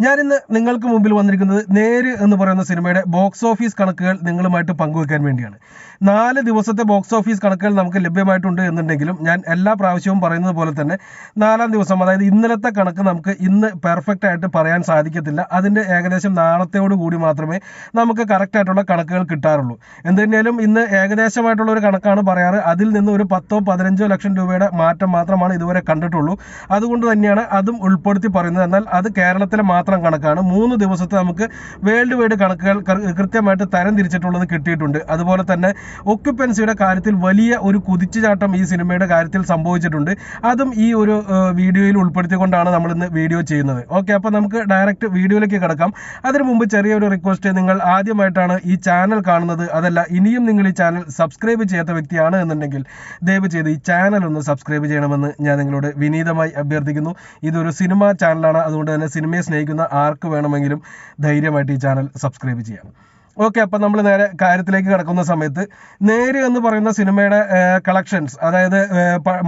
ഞാനിന്ന് നിങ്ങൾക്ക് മുമ്പിൽ വന്നിരിക്കുന്നത് നേര് എന്ന് പറയുന്ന സിനിമയുടെ ബോക്സ് ഓഫീസ് കണക്കുകൾ നിങ്ങളുമായിട്ട് പങ്കുവെക്കാൻ വേണ്ടിയാണ്. നാല് ദിവസത്തെ ബോക്സ് ഓഫീസ് കണക്കുകൾ നമുക്ക് ലഭ്യമായിട്ടുണ്ട് എന്നുണ്ടെങ്കിലും ഞാൻ എല്ലാ പ്രാവശ്യവും പറയുന്നത് പോലെ തന്നെ നാലാം ദിവസം അതായത് ഇന്നലത്തെ കണക്ക് നമുക്ക് ഇന്ന് പെർഫെക്റ്റ് ആയിട്ട് പറയാൻ സാധിക്കത്തില്ല. അതിന്റെ ഏകദേശം നാളത്തെയോട് കൂടി മാത്രമേ നമുക്ക് കറക്റ്റ് ആയിട്ടുള്ള കണക്കുകൾ കിട്ടാറുള്ളൂ. എന്തുതന്നെയാലും ഇന്ന് ഏകദേശമായിട്ടുള്ള ഒരു കണക്കാണ് പറയാറ്. അതിൽ നിന്ന് ഒരു പത്തോ പതിനഞ്ചോ ലക്ഷം രൂപയുടെ മാറ്റം മാത്രമാണ് ഇതുവരെ കണ്ടിട്ടുള്ളൂ. അതുകൊണ്ട് തന്നെയാണ് അതും ഉൾപ്പെടുത്തി പറയുന്നത്. എന്നാൽ അത് കേരളത്തിലെ മാത്രം കണക്കാണ്. മൂന്ന് ദിവസത്തെ നമുക്ക് വേൾഡ് വൈഡ് കണക്കുകൾ കൃത്യമായിട്ട് തരം തിരിച്ചിട്ടുള്ളത് കിട്ടിയിട്ടുണ്ട്. അതുപോലെ തന്നെ ഒക്യുപ്പൻസിയുടെ കാര്യത്തിൽ വലിയ ഒരു കുതിച്ചുചാട്ടം ഈ സിനിമയുടെ കാര്യത്തിൽ സംഭവിച്ചിട്ടുണ്ട്. അതും ഈ ഒരു വീഡിയോയിൽ ഉൾപ്പെടുത്തിക്കൊണ്ടാണ് നമ്മൾ ഇന്ന് വീഡിയോ ചെയ്യുന്നത്. ഓക്കെ അപ്പോൾ നമുക്ക് ഡയറക്റ്റ് വീഡിയോയിലേക്ക് കിടക്കാം. അതിനു മുമ്പ് ചെറിയൊരു റിക്വസ്റ്റ് നിങ്ങൾ ആദ്യമായിട്ടാണ് ഈ ചാനൽ കാണുന്നത്. അതല്ല ഇനിയും നിങ്ങൾ ഈ ചാനൽ സബ്സ്ക്രൈബ് ചെയ്യാത്ത വ്യക്തിയാണ് എന്നുണ്ടെങ്കിൽ ദയവ് ചെയ്ത് ഈ ചാനൽ ഒന്ന് സബ്സ്ക്രൈബ് ചെയ്യണമെന്ന് ഞാൻ നിങ്ങളോട് വിനീതമായി അഭ്യർത്ഥിക്കുന്നു. ഇതൊരു സിനിമ ചാനലാണ്. അതുകൊണ്ട് തന്നെ സിനിമയെ സ്നേഹിക്കുന്ന ആർക്ക് വേണമെങ്കിലും ധൈര്യമായിട്ട് ഈ ചാനൽ സബ്സ്ക്രൈബ് ചെയ്യാം. ഓക്കെ അപ്പം നമ്മൾ നേരെ കാര്യത്തിലേക്ക് കിടക്കുന്ന സമയത്ത് നേര് എന്ന് പറയുന്ന സിനിമയുടെ കളക്ഷൻസ് അതായത്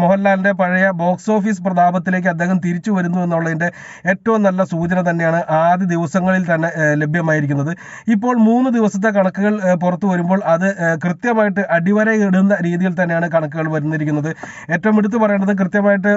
മോഹൻലാലിന്റെ പഴയ ബോക്സ് ഓഫീസ് പ്രതാപത്തിലേക്ക് അദ്ദേഹം തിരിച്ചു വരുന്നു എന്നുള്ളതിന്റെ ഏറ്റവും നല്ല സൂചന തന്നെയാണ് ആദ്യ ദിവസങ്ങളിൽ തന്നെ ലഭ്യമായിരിക്കുന്നത്. ഇപ്പോൾ മൂന്ന് ദിവസത്തെ കണക്കുകൾ പുറത്തു വരുമ്പോൾ അത് കൃത്യമായിട്ട് അടിവര ഇടുന്ന രീതിയിൽ തന്നെയാണ് കണക്കുകൾ വരുന്നിരിക്കുന്നത്. ഏറ്റവും എടുത്തു പറയേണ്ടത് കൃത്യമായിട്ട്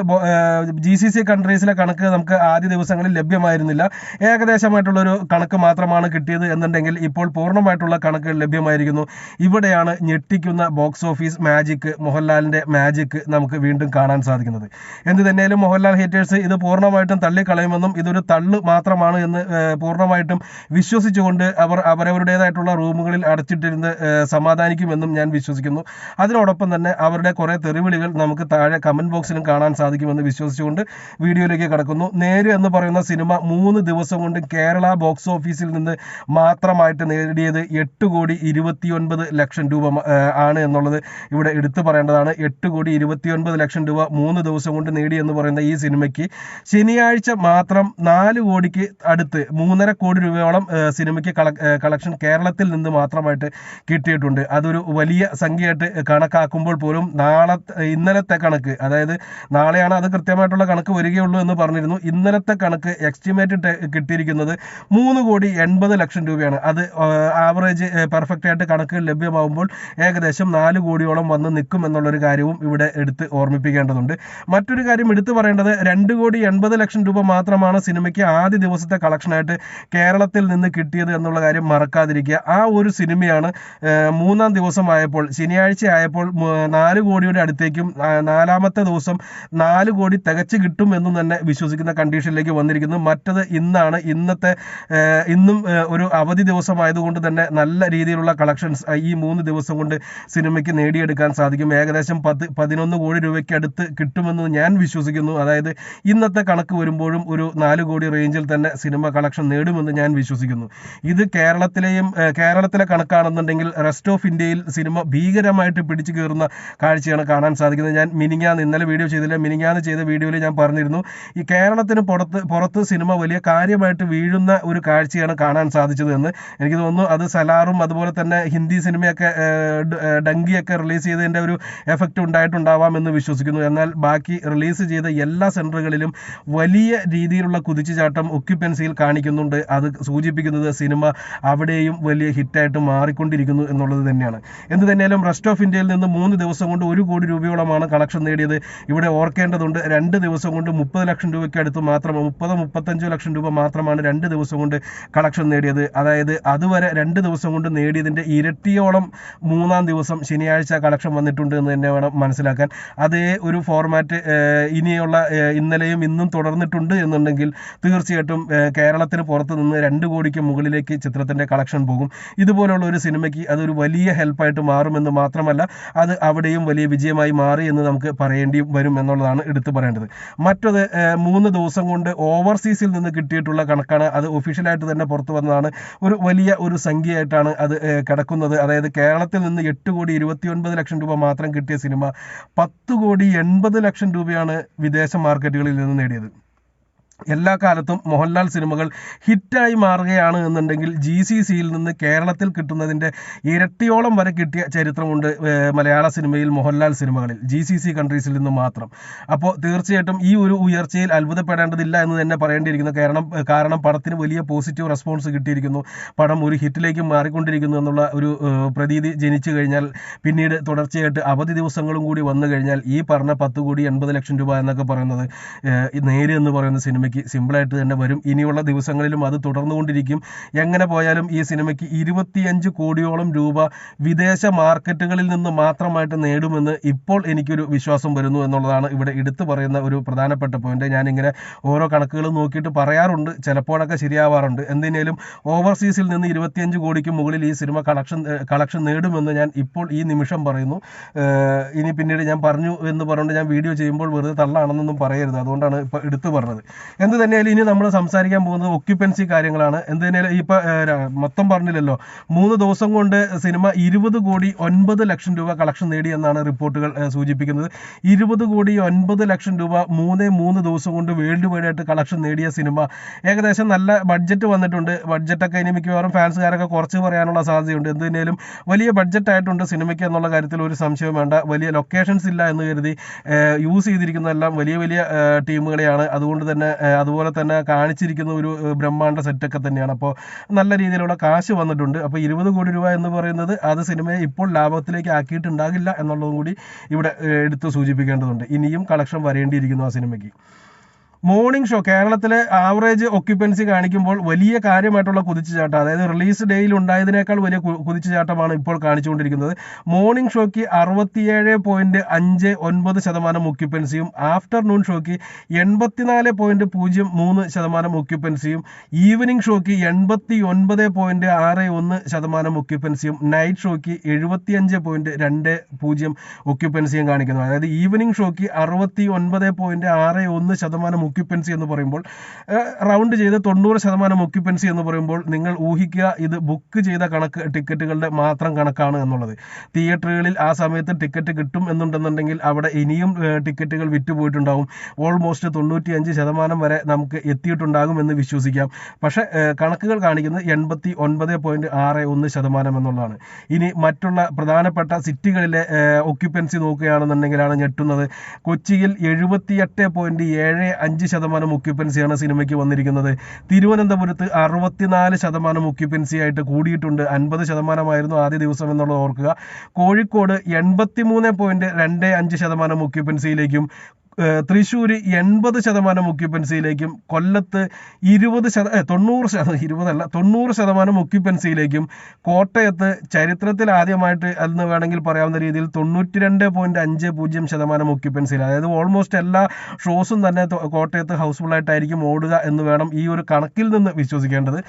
ജി സി സി കൺട്രീസിലെ കണക്ക് നമുക്ക് ആദ്യ ദിവസങ്ങളിൽ ലഭ്യമായിരുന്നില്ല. ഏകദേശമായിട്ടുള്ളൊരു കണക്ക് മാത്രമാണ് കിട്ടിയത് എന്നുണ്ടെങ്കിൽ ഇപ്പോൾ പൂർണമായിട്ടുള്ള കണക്കുകൾ ലഭ്യമായിരിക്കുന്നു. ഇവിടെയാണ് ഞെട്ടിക്കുന്ന ബോക്സ് ഓഫീസ് മാജിക് മോഹൻലാലിന്റെ മാജിക് നമുക്ക് വീണ്ടും കാണാൻ സാധിക്കുന്നത്. എന്ത് തന്നെയാലും മോഹൻലാൽ ഹേറ്റേഴ്സ് ഇത് പൂർണമായിട്ടും തള്ളിക്കളയുമെന്നും ഇതൊരു തള്ളു മാത്രമാണ് എന്ന് പൂർണമായിട്ടും വിശ്വസിച്ചുകൊണ്ട് അവർ അവരവരുടേതായിട്ടുള്ള റൂമുകളിൽ അടച്ചിട്ടിരുന്ന് സമാധാനിക്കുമെന്നും ഞാൻ വിശ്വസിക്കുന്നു. അതിനോടൊപ്പം തന്നെ അവരുടെ കുറെ തെറിവിളികൾ നമുക്ക് താഴെ കമന്റ് ബോക്സിലും കാണാൻ സാധിക്കുമെന്ന് വിശ്വസിച്ചുകൊണ്ട് വീഡിയോയിലേക്ക് കടക്കുന്നു. നേര് എന്ന് പറയുന്ന സിനിമ മൂന്ന് ദിവസം കൊണ്ട് കേരള ബോക്സ് ഓഫീസിൽ നിന്ന് മാത്രമായിട്ട് നേടിയത് എട്ട് കോടി ഇരുപത്തിയൊൻപത് ലക്ഷം രൂപ ആണ് എന്നുള്ളത് ഇവിടെ എടുത്തു പറയേണ്ടതാണ്. എട്ട് കോടി ഇരുപത്തിയൊൻപത് ലക്ഷം രൂപ മൂന്ന് ദിവസം കൊണ്ട് നേടി എന്ന് പറയുന്ന ഈ സിനിമയ്ക്ക് ശനിയാഴ്ച മാത്രം നാല് കോടിക്ക് അടുത്ത് മൂന്നര കോടി രൂപയോളം സിനിമയ്ക്ക് കളക്ഷൻ കേരളത്തിൽ നിന്ന് മാത്രമായിട്ട് കിട്ടിയിട്ടുണ്ട്. അതൊരു വലിയ സംഖ്യയായിട്ട് കണക്കാക്കുമ്പോൾ പോലും നാളെ ഇന്നലത്തെ കണക്ക് അതായത് നാളെയാണ് അത് കൃത്യമായിട്ടുള്ള കണക്ക് വരികയുള്ളൂ എന്ന് പറഞ്ഞിരുന്നു. ഇന്നലത്തെ കണക്ക് എസ്റ്റിമേറ്റ് കിട്ടിയിരിക്കുന്നത് മൂന്ന് കോടി എൺപത് ലക്ഷം രൂപയാണ്. അത് ആവറേജ് പെർഫെക്റ്റ് ആയിട്ട് കണക്ക് ലഭ്യമാകുമ്പോൾ ഏകദേശം നാല് കോടിയോളം വന്ന് നിൽക്കും എന്നുള്ളൊരു കാര്യവും ഇവിടെ എടുത്ത് ഓർമ്മിപ്പിക്കേണ്ടതുണ്ട്. മറ്റൊരു കാര്യം എടുത്തു പറയേണ്ടത് രണ്ട് കോടി എൺപത് ലക്ഷം രൂപ മാത്രമാണ് സിനിമയ്ക്ക് ആദ്യ ദിവസത്തെ കളക്ഷനായിട്ട് കേരളത്തിൽ നിന്ന് കിട്ടിയത് എന്നുള്ള കാര്യം മറക്കാതിരിക്കുക. ആ ഒരു സിനിമയാണ് മൂന്നാം ദിവസമായപ്പോൾ ശനിയാഴ്ച ആയപ്പോൾ നാല് കോടിയുടെ അടുത്തേക്കും നാലാമത്തെ ദിവസം നാല് കോടി തികച്ചു കിട്ടും എന്നും തന്നെ വിശ്വസിക്കുന്ന കണ്ടീഷനിലേക്ക് വന്നിരിക്കുന്നു. മറ്റത് ഇന്നാണ് ഇന്നത്തെ ഇന്നും ഒരു അവധി ദിവസമായതുകൊണ്ട് തന്നെ നല്ല രീതിയിലുള്ള കളക്ഷൻസ് ഈ മൂന്ന് ദിവസം കൊണ്ട് സിനിമയ്ക്ക് നേടിയെടുക്കാൻ സാധിക്കും. ഏകദേശം പത്ത് പതിനൊന്ന് കോടി രൂപയ്ക്ക് അടുത്ത് കിട്ടുമെന്ന് ഞാൻ വിശ്വസിക്കുന്നു. അതായത് ഇന്നത്തെ കണക്ക് വരുമ്പോഴും ഒരു നാല് കോടി റേഞ്ചിൽ തന്നെ സിനിമ കളക്ഷൻ നേടുമെന്ന് ഞാൻ വിശ്വസിക്കുന്നു. ഇത് കേരളത്തിലെയും കേരളത്തിലെ കണക്കാണെന്നുണ്ടെങ്കിൽ റെസ്റ്റ് ഓഫ് ഇന്ത്യയിൽ സിനിമ ഭീകരമായിട്ട് പിടിച്ചു കയറുന്ന കാഴ്ചയാണ് കാണാൻ സാധിക്കുന്നത്. ഞാൻ മിനിങ്ങാന്ന് ഇന്നലെ വീഡിയോ ചെയ്തില്ല. മിനിങ്ങാന്ന് ചെയ്ത വീഡിയോയിൽ ഞാൻ പറഞ്ഞിരുന്നു ഈ കേരളത്തിന് പുറത്ത് പുറത്ത് സിനിമ വലിയ കാര്യമായിട്ട് വീഴുന്ന ഒരു കാഴ്ചയാണ് കാണാൻ സാധിച്ചത് എന്ന് എനിക്ക് തോന്നുന്നു. അത് സലാറും അതുപോലെ തന്നെ ഹിന്ദി സിനിമയൊക്കെ ഡങ്കിയൊക്കെ റിലീസ് ചെയ്തതിന്റെ ഒരു എഫക്റ്റ് ഉണ്ടായിട്ടുണ്ടാവാം എന്ന് വിശ്വസിക്കുന്നു. എന്നാൽ ബാക്കി റിലീസ് ചെയ്ത എല്ലാ സെന്ററുകളിലും വലിയ രീതിയിലുള്ള കുതിച്ചുചാട്ടം ഒക്യുപ്പൻസിയിൽ കാണിക്കുന്നുണ്ട്. അത് സൂചിപ്പിക്കുന്നത് സിനിമ അവിടെയും വലിയ ഹിറ്റായിട്ട് മാറിക്കൊണ്ടിരിക്കുന്നു എന്നുള്ളത് തന്നെയാണ്. എന്ത് തന്നെയാലും റെസ്റ്റ് ഓഫ് ഇന്ത്യയിൽ നിന്ന് മൂന്ന് ദിവസം കൊണ്ട് ഒരു കോടി രൂപയോളമാണ് കളക്ഷൻ നേടിയത്. ഇവിടെ ഓർക്കേണ്ടതുണ്ട് രണ്ട് ദിവസം കൊണ്ട് മുപ്പത് ലക്ഷം രൂപയ്ക്ക് അടുത്ത് മാത്രം മുപ്പത് മുപ്പത്തഞ്ചോ ലക്ഷം രൂപ മാത്രമാണ് രണ്ട് ദിവസം കൊണ്ട് കളക്ഷൻ നേടിയത്. അതായത് അതുവരെ രണ്ട് ദിവസം കൊണ്ട് നേടിയതിന്റെ ഇരട്ടിയോളം മൂന്നാം ദിവസം ശനിയാഴ്ച കളക്ഷൻ വന്നിട്ടുണ്ട് എന്ന് തന്നെ വേണം മനസ്സിലാക്കാൻ. അതേ ഒരു ഫോർമാറ്റ് ഇനിയുള്ള ഇന്നലെയും ഇന്നും തുടർന്നിട്ടുണ്ട് എന്നുണ്ടെങ്കിൽ തീർച്ചയായിട്ടും കേരളത്തിന് പുറത്ത് നിന്ന് രണ്ട് കോടിക്ക് മുകളിലേക്ക് ചിത്രത്തിന്റെ കളക്ഷൻ പോകും. ഇതുപോലുള്ള ഒരു സിനിമയ്ക്ക് അതൊരു വലിയ ഹെൽപ്പായിട്ട് മാറുമെന്ന് മാത്രമല്ല അത് അവിടെയും വലിയ വിജയമായി മാറി എന്ന് നമുക്ക് പറയേണ്ടി വരും എന്നുള്ളതാണ് എടുത്തു പറയേണ്ടത്. മറ്റത് മൂന്ന് ദിവസം കൊണ്ട് ഓവർസീസിൽ നിന്ന് കിട്ടിയിട്ടുള്ള കണക്കാണ്. അത് ഒഫീഷ്യലായിട്ട് തന്നെ പുറത്തു വന്നതാണ്. ഒരു വലിയ ഒരു സംഖ്യയായിട്ടാണ് അത് കിടക്കുന്നത്. അതായത് കേരളത്തിൽ നിന്ന് എട്ട് കോടി ഇരുപത്തിയൊൻപത് ലക്ഷം രൂപ മാത്രം കിട്ടിയ സിനിമ പത്ത് കോടി എൺപത് ലക്ഷം രൂപയാണ് വിദേശ മാർക്കറ്റുകളിൽ നിന്ന് നേടിയത്. എല്ലാ കാലത്തും മോഹൻലാൽ സിനിമകൾ ഹിറ്റായി മാറുകയാണ് എന്നുണ്ടെങ്കിൽ ജി സി സിയിൽ നിന്ന് കേരളത്തിൽ കിട്ടുന്നതിന്റെ ഇരട്ടിയോളം വരെ കിട്ടിയ ചരിത്രമുണ്ട് മലയാള സിനിമയിൽ മോഹൻലാൽ സിനിമകളിൽ. ജി സി സി കൺട്രീസിൽ നിന്ന് മാത്രം. അപ്പോൾ തീർച്ചയായിട്ടും ഈ ഒരു ഉയർച്ചയിൽ അത്ഭുതപ്പെടേണ്ടതില്ല എന്ന് തന്നെ പറയേണ്ടിയിരിക്കുന്നു. കാരണം കാരണം പടത്തിന് വലിയ പോസിറ്റീവ് റെസ്പോൺസ് കിട്ടിയിരിക്കുന്നു. പടം ഒരു ഹിറ്റിലേക്ക് മാറിക്കൊണ്ടിരിക്കുന്നു എന്നുള്ള ഒരു പ്രതീതി ജനിച്ചു കഴിഞ്ഞാൽ പിന്നീട് തുടർച്ചയായിട്ട് അവധി ദിവസങ്ങളും കൂടി വന്നു കഴിഞ്ഞാൽ ഈ പറഞ്ഞ പത്ത് കോടി എൺപത് ലക്ഷം രൂപ എന്നൊക്കെ പറയുന്നത് നേരെ എന്ന് പറയുന്ന സിനിമയ്ക്ക് സിമ്പിളായിട്ട് തന്നെ വരും. ഇനിയുള്ള ദിവസങ്ങളിലും അത് തുടർന്നുകൊണ്ടിരിക്കും. എങ്ങനെ പോയാലും ഈ സിനിമയ്ക്ക് ഇരുപത്തിയഞ്ച് കോടിയോളം രൂപ വിദേശ മാർക്കറ്റുകളിൽ നിന്ന് മാത്രമായിട്ട് നേടുമെന്ന് ഇപ്പോൾ എനിക്കൊരു വിശ്വാസം വരുന്നു എന്നുള്ളതാണ് ഇവിടെ എടുത്തു പറയുന്ന ഒരു പ്രധാനപ്പെട്ട പോയിന്റ് ഞാനിങ്ങനെ ഓരോ കണക്കുകളും നോക്കിയിട്ട് പറയാറുണ്ട്. ചിലപ്പോഴൊക്കെ ശരിയാവാറുണ്ട്. എന്തിനേലും ഓവർസീസിൽ നിന്ന് ഇരുപത്തിയഞ്ച് കോടിക്ക് മുകളിൽ ഈ സിനിമ കളക്ഷൻ കളക്ഷൻ നേടുമെന്ന് ഞാൻ ഇപ്പോൾ ഈ നിമിഷം പറയുന്നു. ഇനി പിന്നീട് ഞാൻ പറഞ്ഞു എന്ന് പറഞ്ഞുകൊണ്ട് ഞാൻ വീഡിയോ ചെയ്യുമ്പോൾ വെറുതെ തള്ളാണെന്നൊന്നും പറയരുത്. അതുകൊണ്ടാണ് ഇപ്പോൾ എടുത്തു പറഞ്ഞത്. എന്ത് തന്നെയായാലും ഇനി നമ്മൾ സംസാരിക്കാൻ പോകുന്നത് ഒക്യുപ്പൻസി കാര്യങ്ങളാണ്. എന്ത് തന്നെയാലും ഇപ്പോൾ മൊത്തം പറഞ്ഞില്ലല്ലോ. മൂന്ന് ദിവസം കൊണ്ട് സിനിമ ഇരുപത് കോടി ഒൻപത് ലക്ഷം രൂപ കളക്ഷൻ നേടി എന്നാണ് റിപ്പോർട്ടുകൾ സൂചിപ്പിക്കുന്നത്. ഇരുപത് കോടി ഒൻപത് ലക്ഷം രൂപ മൂന്ന് മൂന്ന് ദിവസം കൊണ്ട് വേൾഡ് വൈഡ് ആയിട്ട് കളക്ഷൻ നേടിയ സിനിമ. ഏകദേശം നല്ല ബഡ്ജറ്റ് വന്നിട്ടുണ്ട്. ബഡ്ജറ്റൊക്കെ ഇനി മിക്കവാറും ഫാൻസുകാരൊക്കെ കുറച്ച് പറയാനുള്ള സാധ്യതയുണ്ട്. എന്ത് തന്നെയാലും വലിയ ബഡ്ജറ്റ് ആയിട്ടുണ്ട് സിനിമയ്ക്ക് എന്നുള്ള കാര്യത്തിൽ ഒരു സംശയം വേണ്ട. വലിയ ലൊക്കേഷൻസ് ഇല്ല എന്ന് കരുതി യൂസ് ചെയ്തിരിക്കുന്നതെല്ലാം വലിയ വലിയ ടീമുകളെയാണ് അതുകൊണ്ട് തന്നെ അതുപോലെ തന്നെ കാണിച്ചിരിക്കുന്ന ഒരു ബ്രഹ്മാണ്ട സെറ്റൊക്കെ തന്നെയാണ്. അപ്പോൾ നല്ല രീതിയിലുള്ള കാശ് വന്നിട്ടുണ്ട്. അപ്പോൾ ഇരുപത് കോടി രൂപ എന്ന് പറയുന്നത് അത് സിനിമയെ ഇപ്പോൾ ലാഭത്തിലേക്ക് ആക്കിയിട്ടുണ്ടാകില്ല എന്നുള്ളതും കൂടി ഇവിടെ എടുത്ത് സൂചിപ്പിക്കേണ്ടതുണ്ട്. ഇനിയും കളക്ഷൻ വരേണ്ടിയിരിക്കുന്നു ആ സിനിമയ്ക്ക്. മോർണിംഗ് ഷോ കേരളത്തിലെ ആവറേജ് ഒക്യുപ്പൻസി കാണിക്കുമ്പോൾ വലിയ കാര്യമായിട്ടുള്ള കുതിച്ചുചാട്ടം അതായത് റിലീസ് ഡേയിൽ ഉണ്ടായതിനേക്കാൾ വലിയ കുതിച്ചുചാട്ടമാണ് ഇപ്പോൾ കാണിച്ചുകൊണ്ടിരിക്കുന്നത്. മോർണിംഗ് ഷോയ്ക്ക് അറുപത്തിയേഴ് പോയിന്റ് അഞ്ച് ഒൻപത് ശതമാനം ഒക്യുപ്പൻസിയും ആഫ്റ്റർനൂൺ ഷോയ്ക്ക് എൺപത്തിനാല് പോയിന്റ് പൂജ്യം മൂന്ന് ശതമാനം ഒക്യുപ്പൻസിയും ഈവനിംഗ് ഷോയ്ക്ക് എൺപത്തി ഒൻപത് പോയിന്റ് ആറ് ഒന്ന് ശതമാനം ഒക്യുപ്പൻസിയും നൈറ്റ് ഷോയ്ക്ക് എഴുപത്തിയഞ്ച് പോയിന്റ് രണ്ട് പൂജ്യം ഒക്യുപ്പൻസിയും കാണിക്കുന്നു. അതായത് ഈവനിംഗ് ഷോയ്ക്ക് അറുപത്തി ഒൻപത് പോയിന്റ് ആറ് ഒന്ന് ശതമാനം ഒക്യുപ്പൻസി എന്ന് പറയുമ്പോൾ റൗണ്ട് ചെയ്ത് തൊണ്ണൂറ് ശതമാനം ഒക്യുപ്പൻസി എന്ന് പറയുമ്പോൾ നിങ്ങൾ ഊഹിക്കുക ഇത് ബുക്ക് ചെയ്ത കണക്ക് ടിക്കറ്റുകളുടെ മാത്രം കണക്കാണ് എന്നുള്ളത്. തിയേറ്ററുകളിൽ ആ സമയത്ത് ടിക്കറ്റ് കിട്ടും എന്നുണ്ടെന്നുണ്ടെങ്കിൽ അവിടെ ഇനിയും ടിക്കറ്റുകൾ വിറ്റുപോയിട്ടുണ്ടാവും ഓൾമോസ്റ്റ് തൊണ്ണൂറ്റി അഞ്ച് ശതമാനം വരെ നമുക്ക് എത്തിയിട്ടുണ്ടാകും എന്ന് വിശ്വസിക്കാം. പക്ഷേ കണക്കുകൾ കാണിക്കുന്നത് എൺപത്തി ഒൻപത് പോയിന്റ് ആറ് ഒന്ന് ശതമാനം എന്നുള്ളതാണ്. ഇനി മറ്റുള്ള പ്രധാനപ്പെട്ട സിറ്റികളിലെ ഒക്യുപ്പൻസി നോക്കുകയാണെന്നുണ്ടെങ്കിലാണ് ഞെട്ടുന്നത്. കൊച്ചിയിൽ എഴുപത്തിയെട്ട് പോയിന്റ് ഏഴ് അഞ്ച് ശതമാനം ഒക്യുപ്പൻസിയാണ് സിനിമയ്ക്ക് വന്നിരിക്കുന്നത്. തിരുവനന്തപുരത്ത് അറുപത്തിനാല് ശതമാനം ഒക്യുപ്പൻസി ആയിട്ട് കൂടിയിട്ടുണ്ട്. അൻപത് ശതമാനമായിരുന്നു ആദ്യ ദിവസം എന്നുള്ളത് ഓർക്കുക. കോഴിക്കോട് എൺപത്തിമൂന്ന് പോയിന്റ് രണ്ട് അഞ്ച് ശതമാനം ഒക്യുപ്പൻസിയിലേക്കും തൃശ്ശൂർ എൺപത് ശതമാനം ഒക്യുപ്പൻസിയിലേക്കും കൊല്ലത്ത് ഇരുപത് ശത തൊണ്ണൂറ് ശത ഇരുപതല്ല തൊണ്ണൂറ് ശതമാനം ഒക്യുപ്പൻസിയിലേക്കും കോട്ടയത്ത് ചരിത്രത്തിൽ ആദ്യമായിട്ട് എന്ന് വേണമെങ്കിൽ പറയാവുന്ന രീതിയിൽ തൊണ്ണൂറ്റി രണ്ട് പോയിന്റ് അഞ്ച് പൂജ്യം ശതമാനം ഒക്യുപ്പൻസിയിൽ അതായത് ഓൾമോസ്റ്റ് എല്ലാ ഷോസും തന്നെ കോട്ടയത്ത് ഹൗസ്ഫുൾ ആയിട്ടായിരിക്കും ഓടുക എന്ന് വേണം ഈ ഒരു കണക്കിൽ നിന്ന് വിശ്വസിക്കേണ്ടത്.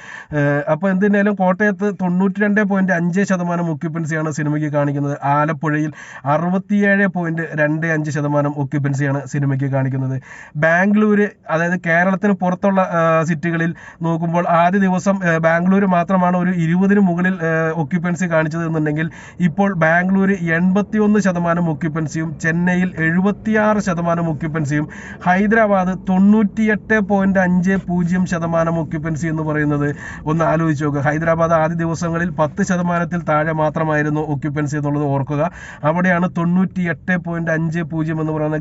അപ്പോൾ എന്തിനായാലും കോട്ടയത്ത് തൊണ്ണൂറ്റി രണ്ട് പോയിന്റ് അഞ്ച് ശതമാനം ഒക്യുപ്പൻസിയാണ് സിനിമയ്ക്ക് കാണിക്കുന്നത്. ആലപ്പുഴയിൽ അറുപത്തിയേഴ് പോയിന്റ് രണ്ട് അഞ്ച് ശതമാനം ഒക്യുപ്പൻസിയാണ് സിനിമയ്ക്ക് കാണിക്കുന്നത്. ബാംഗ്ലൂർ അതായത് കേരളത്തിന് പുറത്തുള്ള സിറ്റികളിൽ നോക്കുമ്പോൾ ആദ്യ ദിവസം ബാംഗ്ലൂർ മാത്രമാണ് ഒരു ഇരുപതിന് മുകളിൽ ഒക്യുപ്പൻസി കാണിച്ചത് എന്നുണ്ടെങ്കിൽ ഇപ്പോൾ ബാംഗ്ലൂർ എൺപത്തിയൊന്ന് ശതമാനം ഒക്യുപ്പൻസിയും ചെന്നൈയിൽ എഴുപത്തിയാറ് ശതമാനം ഒക്യുപ്പൻസിയും ഹൈദരാബാദ് തൊണ്ണൂറ്റിയെട്ട് പോയിന്റ് അഞ്ച് പൂജ്യം ശതമാനം ഒക്യുപ്പൻസി എന്ന് പറയുന്നത് ഒന്ന് ആലോചിച്ച് നോക്കുക. ഹൈദരാബാദ് ആദ്യ ദിവസങ്ങളിൽ പത്ത് ശതമാനത്തിൽ താഴെ മാത്രമായിരുന്നു ഒക്യുപ്പൻസി എന്നുള്ളത് ഓർക്കുക. അവിടെയാണ് തൊണ്ണൂറ്റി എട്ട് പോയിന്റ് അഞ്ച് പൂജ്യം എന്ന് പറയുന്ന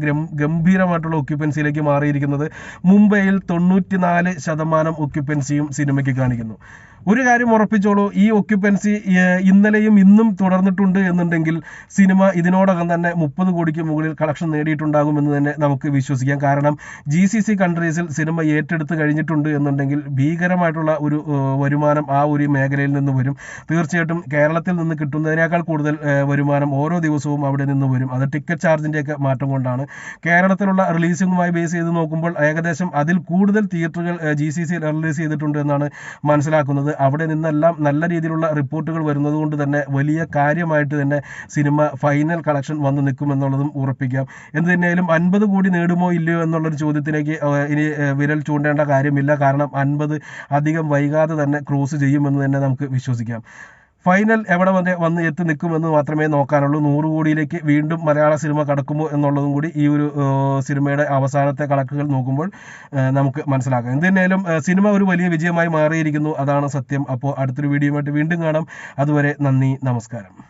ഗംഭീരമായിട്ടുള്ള ഒക്യുപ്പൻസിയിലേക്ക് മാറിയിരിക്കുന്നത്. മുംബൈയിൽ തൊണ്ണൂറ്റിനാല് ശതമാനം ഒക്യുപ്പൻസിയും സിനിമയ്ക്ക് കാണിക്കുന്നു. ഒരു കാര്യം ഉറപ്പിച്ചോളൂ ഈ ഒക്യുപ്പൻസി ഇന്നലെയും ഇന്നും തുടർന്നിട്ടുണ്ട് എന്നുണ്ടെങ്കിൽ സിനിമ ഇതിനോടകം തന്നെ മുപ്പത് കോടിക്ക് മുകളിൽ കളക്ഷൻ നേടിയിട്ടുണ്ടാകും എന്ന് തന്നെ നമുക്ക് വിശ്വസിക്കാം. കാരണം ജി സി സി കൺട്രീസിൽ സിനിമ ഏറ്റെടുത്ത് കഴിഞ്ഞിട്ടുണ്ട് എന്നുണ്ടെങ്കിൽ ഭീകരമായിട്ടുള്ള ഒരു വരുമാനം ആ ഒരു മേഖലയിൽ നിന്ന് വരും. തീർച്ചയായിട്ടും കേരളത്തിൽ നിന്ന് കിട്ടുന്നതിനേക്കാൾ കൂടുതൽ വരുമാനം ഓരോ ദിവസവും അവിടെ നിന്ന് വരും. അത് ടിക്കറ്റ് ചാർജിന്റെയൊക്കെ മാറ്റം കൊണ്ടാണ്. കേരളത്തിലുള്ള റിലീസിങ്ങുമായി ബേസ് ചെയ്ത് നോക്കുമ്പോൾ ഏകദേശം അതിൽ കൂടുതൽ തിയേറ്ററുകൾ ജി സി സി റിലീസ് ചെയ്തിട്ടുണ്ട് എന്നാണ് മനസ്സിലാക്കുന്നത്. അവിടെ നിന്നെല്ലാം നല്ല രീതിയിലുള്ള റിപ്പോർട്ടുകൾ വരുന്നത് കൊണ്ട് തന്നെ വലിയ കാര്യമായിട്ട് തന്നെ സിനിമ ഫൈനൽ കളക്ഷൻ വന്ന് നിൽക്കും എന്നുള്ളതും ഉറപ്പിക്കാം. എന്ത് തന്നെയായാലും അൻപത് കോടി നേടുമോ ഇല്ലയോ എന്നുള്ളൊരു ചോദ്യത്തിലേക്ക് ഇനി വിരൽ ചൂണ്ടേണ്ട കാര്യമില്ല. കാരണം അൻപത് അധികം വൈകാതെ തന്നെ ക്രോസ് ചെയ്യുമെന്ന് തന്നെ നമുക്ക് വിശ്വസിക്കാം. ഫൈനൽ എവിടെ വരെ വന്ന് എത്തി നിൽക്കുമെന്ന് മാത്രമേ നോക്കാനുള്ളൂ. നൂറ് കോടിയിലേക്ക് വീണ്ടും മലയാള സിനിമ കടക്കുമോ എന്നുള്ളതും കൂടി ഈ ഒരു സിനിമയുടെ അവസാനത്തെ കണക്കുകൾ നോക്കുമ്പോൾ നമുക്ക് മനസ്സിലാക്കാം. എന്തിനേലും സിനിമ ഒരു വലിയ വിജയമായി മാറിയിരിക്കുന്നു. അതാണ് സത്യം. അപ്പോൾ അടുത്തൊരു വീഡിയോയുമായിട്ട് വീണ്ടും കാണാം. അതുവരെ നന്ദി നമസ്കാരം.